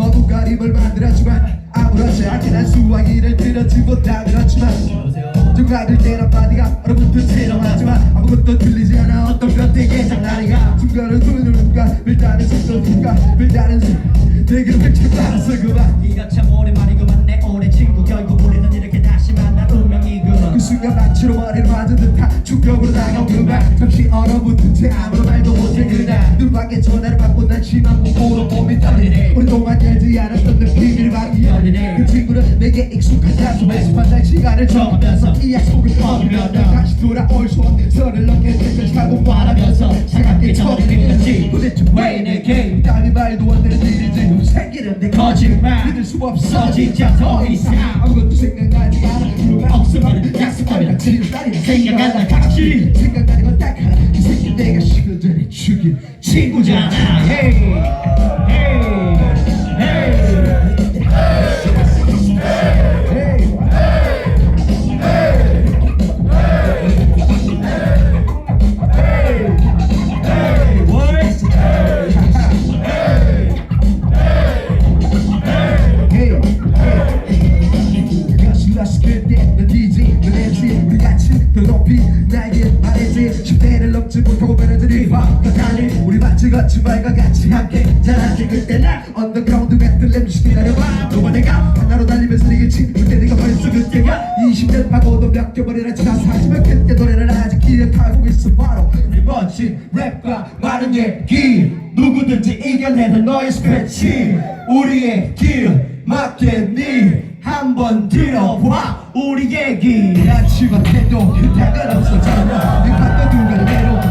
머뭇거림을 만들었지만 아무렇지 않게 난 수화기를 들었지 못하긴 하지만 누가 들땐 한마디가 얼어붙은 채로 하지만 아무것도 들리지 않아. 어떤 순간 밀다는 순간 내게로 펼쳐 따라서 그만. 네가 참 오랜만이구만 내 오랜 친구. 결국 우리는 이렇게 다시 만난 운명이구만 그 순간 마치로 머리를 맞은 듯한 충격으로 다가온 그말 잠시 얼어붙은 채 아무런 말도 못해 그날. 누구에게 전화를 받고 난 심한 공포로 몸이 떨리네. 오랫동안 열지 않았던 느낌이 막 열리네. 그 친구는 내게 익숙하지 않소 매습한 날 시간을 정하면서 이 약속을 난 다시 돌아올 수 없는 선을 넘게 될걸 사고 말하면서 처리는 건지 도대체 왜 내게? 남이 말도 안 되는 일이 지금 생기는데 거짓말. 믿을 수 없어. 너 진짜 더 이상. 아무것도 생각나지 않아 그러면 없으면 약속하면 지금까지 생각난다 같이 생각나는 건딱 하나. 이 새끼 내가 식은 전에 죽인 친구잖아 우리 거친 말과 같이 함께 자라지 그때 나 언더그라운드 배틀 MC 기다려봐 너와 내가 하나로 달리면서 이겼지 그때 내가 벌써 그때가 20년 하고도 몇 개월이나 지나서 하지만 그때 노래를 아직 기억하고 있어 바로 이 멋진 랩과 많은 얘기 누구든지 이겨내는 너의 스패치 우리의 길 맞겠니 한번 들어봐 우리 얘기 아침만 해도 상관없어 전혀 네 맘도